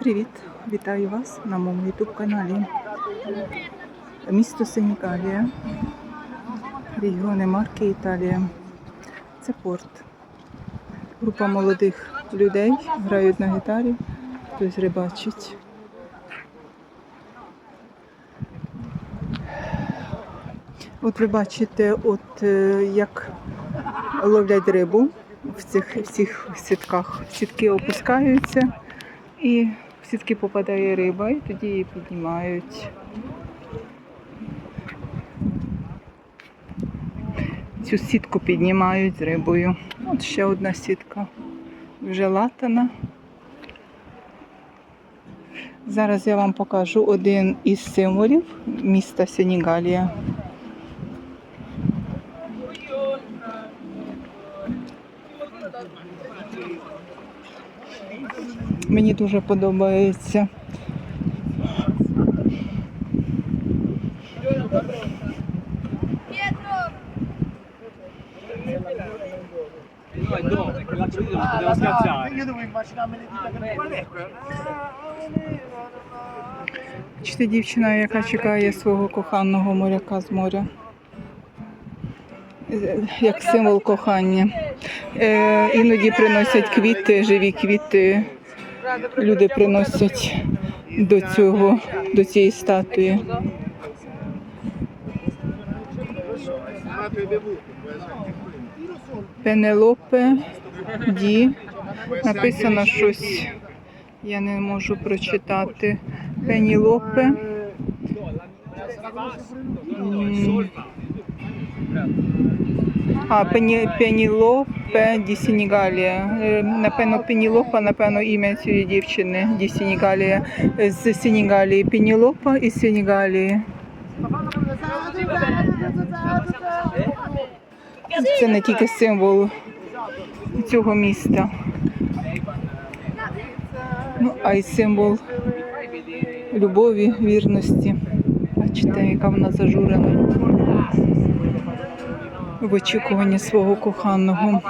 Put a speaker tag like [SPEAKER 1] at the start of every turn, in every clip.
[SPEAKER 1] Привіт! Вітаю вас на моєму YouTube каналі. Місто Сенікалія, регіони Марки, Італія. Це порт. Група молодих людей грають на гітарі, хтось рибачить. От ви бачите, от е, як ловлять рибу в цих всіх сітках. Сітки опускаються і сітки попадає риба, і тоді її піднімають. Цю сітку піднімають з рибою. От ще одна сітка вже латана. Зараз я вам покажу один із символів міста Сенігалія.
[SPEAKER 2] Dita che qual è?
[SPEAKER 1] Бачите, дівчина, яка чекає свого коханого моряка з моря. Як символ кохання. Е, іноді приносять квіти, живі квіти. Люди приносять до цього, до цієї статуї. Пенелопе Ді. Написано щось. Я не можу прочитати. Пенілопе. М. А, Пені, Пенілопе Ді Сенігалія. Е, Напевно, Пенілопа, напевно, ім'я цієї дівчини Ді Сенігалія. З Сенігалії. Пенілопа із Сенігалії. Це не тільки символ цього міста. Ну, а й символ любові, вірності. Бачите, яка вона зажурена. В очікуванні свого коханого.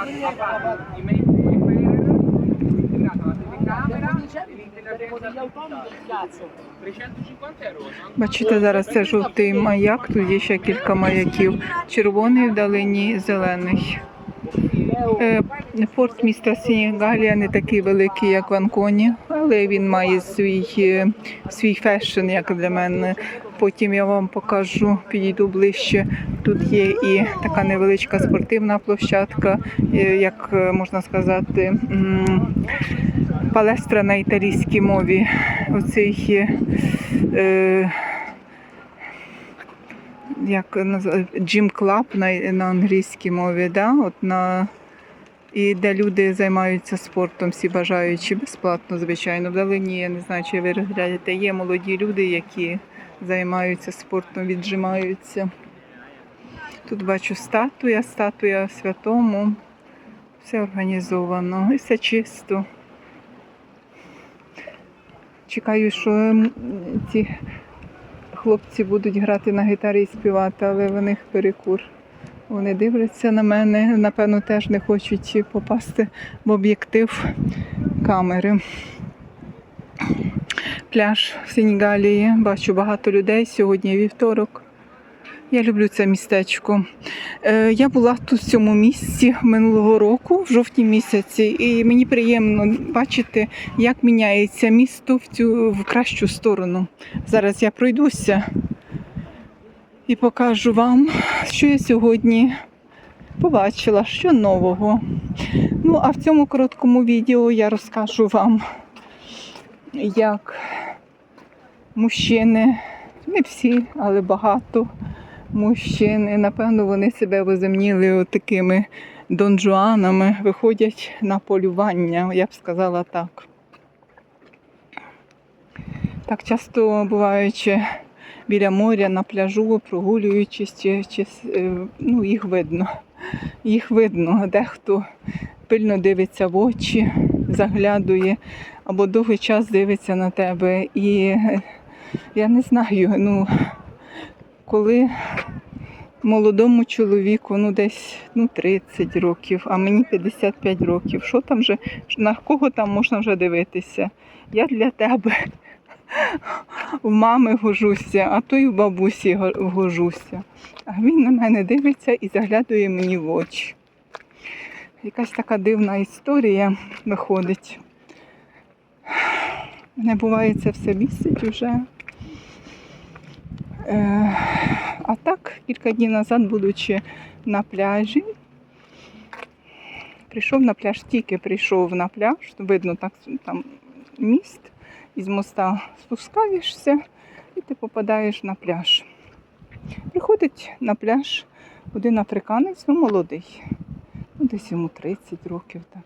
[SPEAKER 1] Бачите, зараз це жовтий маяк, тут є ще кілька маяків. Червоний вдалині, зелений. Порт міста Сенігалія не такий великий, як в Анконі, але він має свій, е, свій фешн, як для мене. Потім я вам покажу, підійду ближче. Тут є і така невеличка спортивна площадка, е, як е, можна сказати, палестра на італійській мові. Оцей е, як Gym Club на, на англійській мові, да? От на, і де люди займаються спортом, всі бажаючи безплатно, звичайно. Вдалині, я не знаю, чи ви розглядаєте, є молоді люди, які займаються спортом, віджимаються. Тут бачу статуя, статуя святому. Все організовано, і все чисто. Чекаю, що ці хлопці будуть грати на гітарі і співати, але в них перекур. Вони дивляться на мене, напевно, теж не хочуть попасти в об'єктив камери. Пляж в Сенігалії. Бачу багато людей. Сьогодні вівторок. Я люблю це містечко. Е, Я була тут в цьому місці минулого року, в жовтні місяці, і мені приємно бачити, як міняється місто в цю в кращу сторону. Зараз я пройдуся і покажу вам, що я сьогодні побачила, що нового. Ну, а в цьому короткому відео я розкажу вам, як мужчини, не всі, але багато мужчини, напевно, вони себе воземніли такими донжуанами, виходять на полювання, я б сказала так. Так часто буваючи біля моря на пляжу, прогулюючись, чи, чи, е, ну, їх видно. Їх видно, дехто пильно дивиться в очі, заглядує, або довгий час дивиться на тебе. І я не знаю, ну, коли молодому чоловіку, ну десь ну, 30 років, а мені 55 років. Що там вже, на кого там можна вже дивитися? Я для тебе в мами гожуся, а то й в бабусі гожуся. А він на мене дивиться і заглядує мені в очі. Якась така дивна історія виходить. Не буває це все бісить уже. Е, а так, кілька днів назад, будучи на пляжі, прийшов на пляж, тільки прийшов на пляж, видно так там міст, із моста спускаєшся і ти попадаєш на пляж. Приходить на пляж один африканець, ну молодий, ну десь йому 30 років так.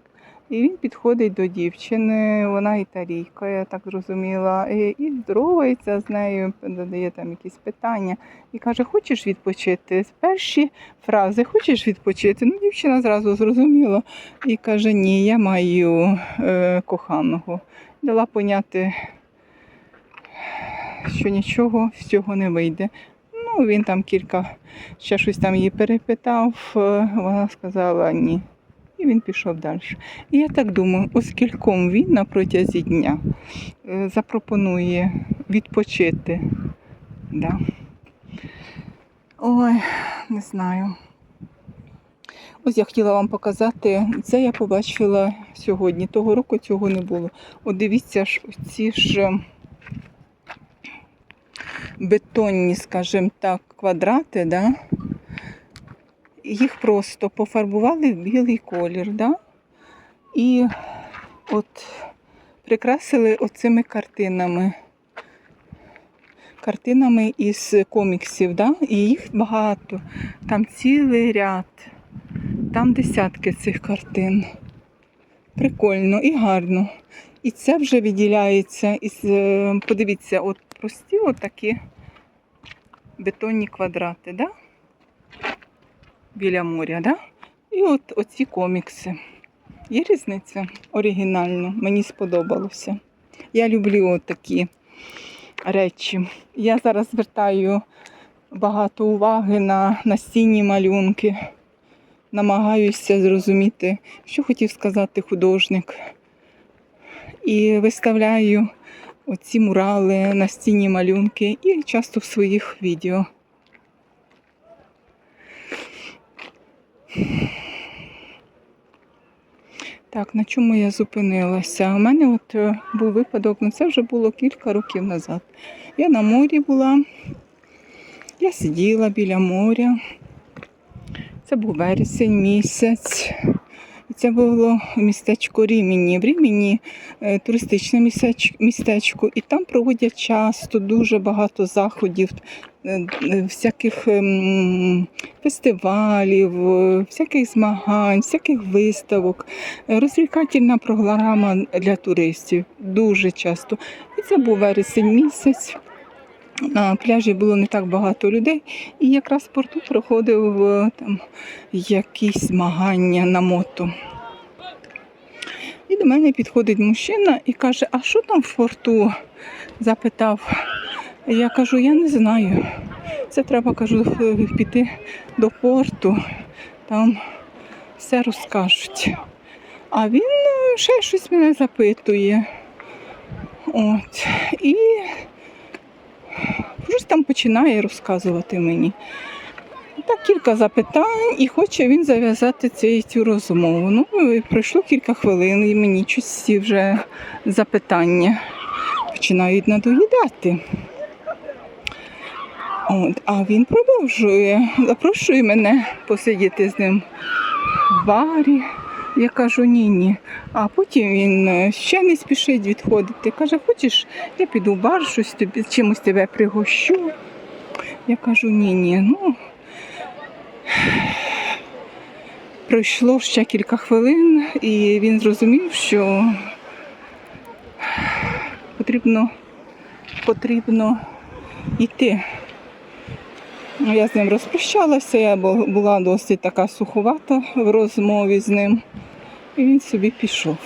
[SPEAKER 1] І він підходить до дівчини, вона італійка, я так зрозуміла, і, і здоровається з нею, задає там якісь питання і каже: Хочеш відпочити? Перші фрази Хочеш відпочити? Ну, дівчина зразу зрозуміла і каже: Ні, я маю е, коханого. Дала поняти, що нічого з цього не вийде. Ну, він там кілька ще щось там її перепитав, е, вона сказала ні. І він пішов далі. І я так думаю, оскільком він на протязі дня е, запропонує відпочити. Да. Ой, не знаю. Ось я хотіла вам показати, це я побачила сьогодні. Того року цього не було. От дивіться ж, ці ж е, бетонні, скажімо так, квадрати, да? їх просто пофарбували в білий колір, да? і от прикрасили оцими картинами. Картинами із коміксів, да? і їх багато. Там цілий ряд, там десятки цих картин. Прикольно і гарно. І це вже відділяється із, е, подивіться, от прості отакі бетонні квадрати, да? біля моря, да? І от оці комікси. Є різниця оригінально, мені сподобалося. Я люблю от такі речі. Я зараз звертаю багато уваги на настінні малюнки. Намагаюся зрозуміти, що хотів сказати художник. І виставляю оці мурали, настінні малюнки і часто в своїх відео. Так, на чому я зупинилася? У мене от е, був випадок, ну це вже було кілька років назад. Я на морі була, я сиділа біля моря. Це був вересень місяць. І Це було містечко Рімені. В Рімені е, туристичне містечко, і там проводять часто дуже багато заходів, е, е, всяких ем, фестивалів, всяких змагань, всяких виставок, розвлекательна програма для туристів дуже часто. І це був вересень місяць. На пляжі було не так багато людей, і якраз порту проходив е, там якісь змагання на мото. І до мене підходить мужчина і каже, а що там в порту? запитав. Я кажу, я не знаю. Це треба, кажу, піти до порту, там все розкажуть. А він е, ще щось мене запитує. От. І щось там починає розказувати мені. Так, кілька запитань, і хоче він зав'язати цю, цю розмову. Ну, пройшло кілька хвилин, і мені ці вже запитання починають надоїдати. От, а він продовжує, запрошує мене посидіти з ним в барі. Я кажу, ні, ні. А потім він е, ще не спішить відходити. Каже, хочеш, я піду в бар, щось тобі, чимось тебе пригощу. Я кажу, ні, ні. Ну, пройшло ще кілька хвилин, і він зрозумів, що потрібно, потрібно йти. Ну, Я з ним розпрощалася, я була досить така суховата в розмові з ним. І він собі пішов.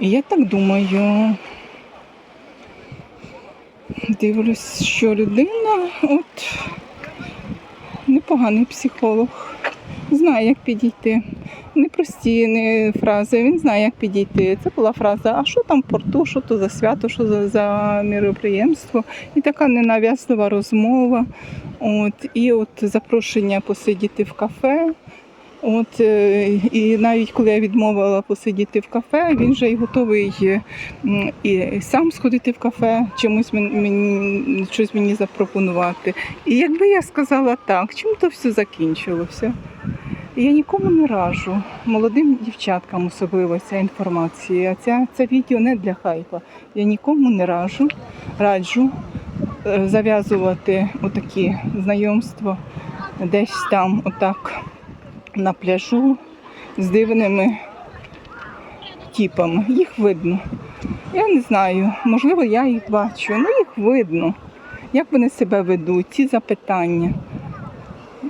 [SPEAKER 1] І я так думаю, дивлюсь, що людина от непоганий психолог. Знає, як підійти. Непрості не фрази, він знає, як підійти. Це була фраза, а що там в порту, що то за свято, що за, за міроприємство. І така ненав'язлива розмова. От, і от запрошення посидіти в кафе. От, е, і навіть коли я відмовила посидіти в кафе, він вже й готовий е, і сам сходити в кафе, чомусь мен- мені, щось мені запропонувати. І якби я сказала так, чим то все закінчилося? Я нікому не раджу, молодим дівчаткам особливо ця інформація. Ця, це відео не для хайпа. Я нікому не раджу, раджу е, зав'язувати отакі знайомства десь там, отак на пляжу з дивними типами. Їх видно. Я не знаю, можливо, я їх бачу, але їх видно. Як вони себе ведуть, ці запитання.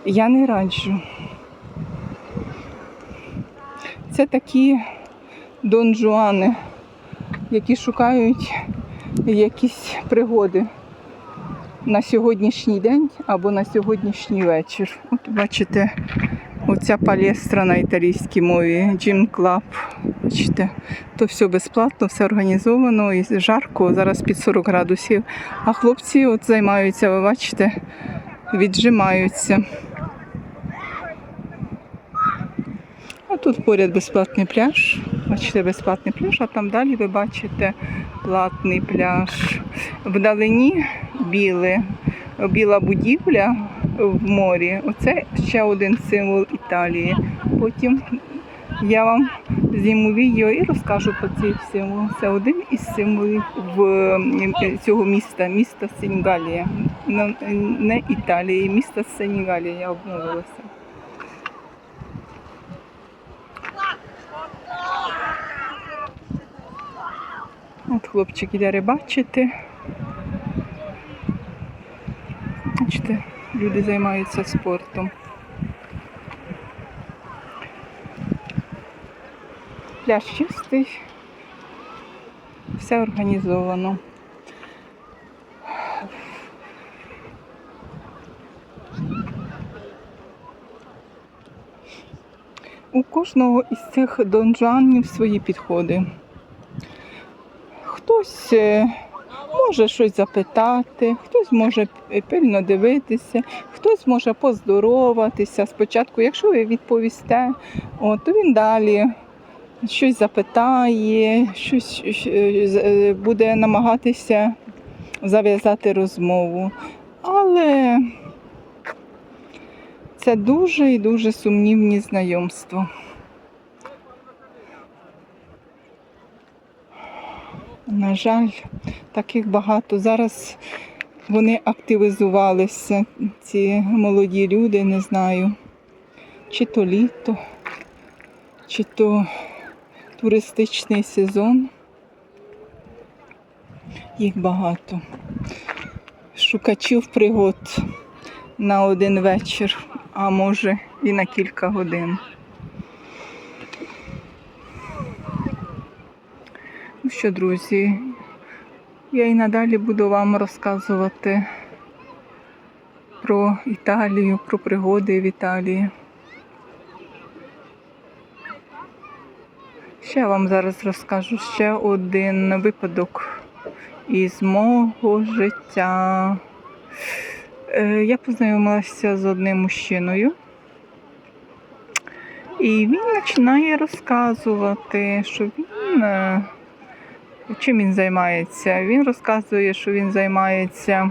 [SPEAKER 1] Я не раджу. Це такі донжуани, які шукають якісь пригоди на сьогоднішній день або на сьогоднішній вечір. От бачите, оця палестра на італійській мові, Gym Club. Бачите, то все безплатно, все організовано і жарко, зараз під 40 градусів. А хлопці от займаються, ви бачите, віджимаються. А тут поряд безплатний пляж. Бачите, безплатний пляж, а там далі ви бачите платний пляж. Вдалині біле, біла будівля в морі. Оце ще один символ Італії. Потім я вам зніму відео і розкажу про цей символ. Це один із символів в, е, цього міста, міста Сенегалія. Не- Італії, міста Сенегалія, я обмовилася. От хлопчик іде рибачити. Бачите, люди займаються спортом. Пляж чистий, все організовано. У кожного із цих донжанів свої підходи. Хтось е, може щось запитати, хтось може пильно дивитися, хтось може поздороватися спочатку. Якщо ви відповісте, о, то він далі щось запитає, щось е, е, буде намагатися зав'язати розмову. Але це дуже і дуже сумнівні знайомства. На жаль, таких багато. Зараз вони активізувалися, ці молоді люди, не знаю, чи то літо, чи то туристичний сезон. Їх багато. Шукачів пригод на один вечір, а може і на кілька годин. Ну що, друзі, я і надалі буду вам розказувати про Італію, про пригоди в Італії. Ще вам зараз розкажу ще один випадок із мого життя. Е, Я познайомилася з одним мужчиною. І він починає розказувати, що він е, чим він займається. Він розказує, що він займається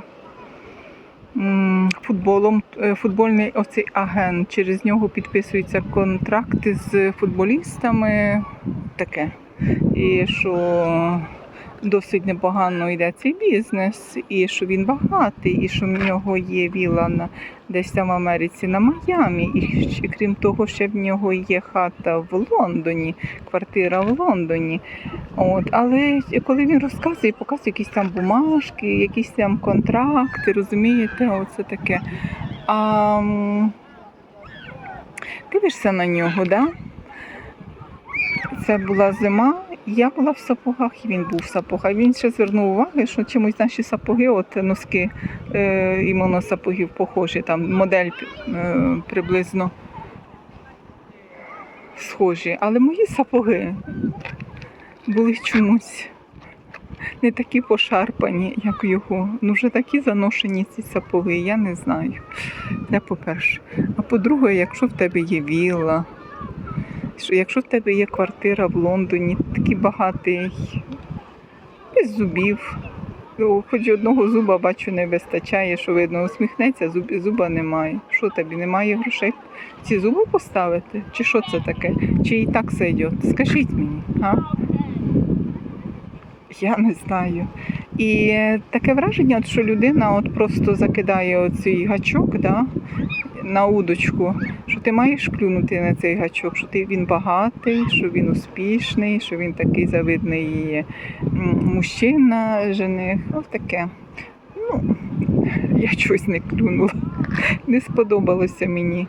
[SPEAKER 1] футболом, Е, футбольний оцей агент. Через нього підписуються контракти з футболістами. Таке. І що досить непогано йде цей бізнес, і що він багатий, і що в нього є віла на десь там в Америці на Майамі, і крім того, ще в нього є хата в Лондоні, квартира в Лондоні. От, але коли він розказує, показує якісь там бумажки, якісь там контракти, розумієте, оце таке. А, дивишся на нього, да? Це була зима, Я була в сапогах, і він був в сапогах. Він ще звернув увагу, що чомусь наші сапоги, от носки е, іменно сапогів похожі, там модель е, приблизно схожі. Але мої сапоги були чомусь не такі пошарпані, як його. Ну вже такі заношені ці сапоги, я не знаю. Це по-перше. А по-друге, якщо в тебе є вілла, що якщо в тебе є квартира в Лондоні, такий багатий, без зубів. Хоч одного зуба бачу не вистачає, що видно, усміхнеться, зуб, зуба немає. Що тобі, немає грошей ці зуби поставити? Чи що це таке? Чи і так все йде? Скажіть мені, а? Я не знаю. І таке враження, що людина от просто закидає оцей гачок да, на удочку, що ти маєш клюнути на цей гачок, що ти він багатий, що він успішний, що він такий завидний мужчина, жених. Ось таке. Ну, я чогось не клюнула. Не сподобалося мені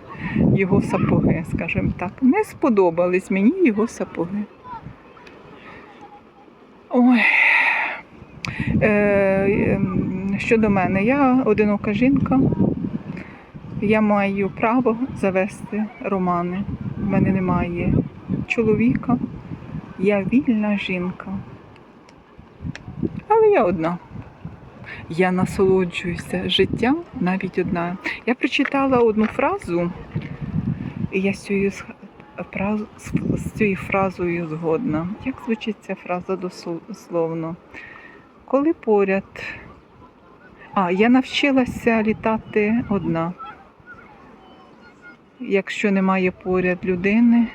[SPEAKER 1] його сапоги, скажімо так. Не сподобались мені його сапоги. Ой. Е, ем, щодо мене, я одинока жінка. Я маю право завести романи. У мене немає чоловіка. Я вільна жінка. Але я одна. Я насолоджуюся життям навіть одна. Я прочитала одну фразу, і я з цією з цією фразою згодна. Як звучить ця фраза дословно? Коли поряд. А, я навчилася літати одна. Якщо немає поряд людини.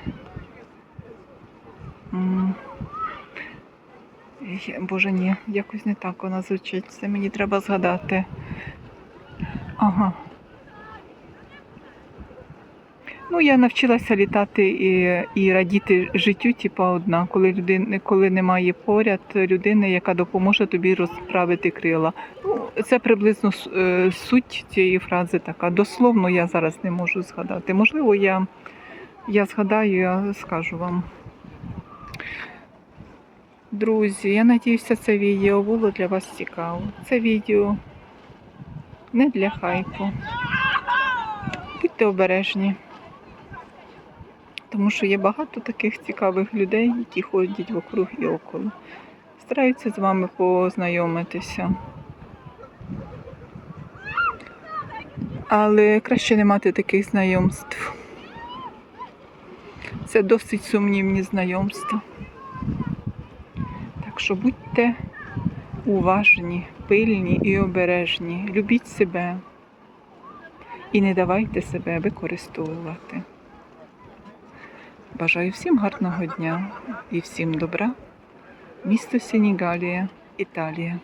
[SPEAKER 1] Боже, ні, якось не так вона звучить. Це мені треба згадати. Ага. Ну, я навчилася літати і, і радіти життю, типа одна, коли людини, коли немає поряд людини, яка допоможе тобі розправити крила. Ну, це приблизно е, суть цієї фрази така. Дословно я зараз не можу згадати. Можливо, я, я згадаю, я скажу вам. Друзі, я надіюся, це відео було для вас цікаво. Це відео не для хайпу. Будьте обережні. Тому що є багато таких цікавих людей, які ходять вокруг і около. Стараються з вами познайомитися. Але краще не мати таких знайомств. Це досить сумнівні знайомства. Так що будьте уважні, пильні і обережні. Любіть себе і не давайте себе використовувати. Бажаю всім гарного дня і всім добра. Місто Сенігалія, Італія.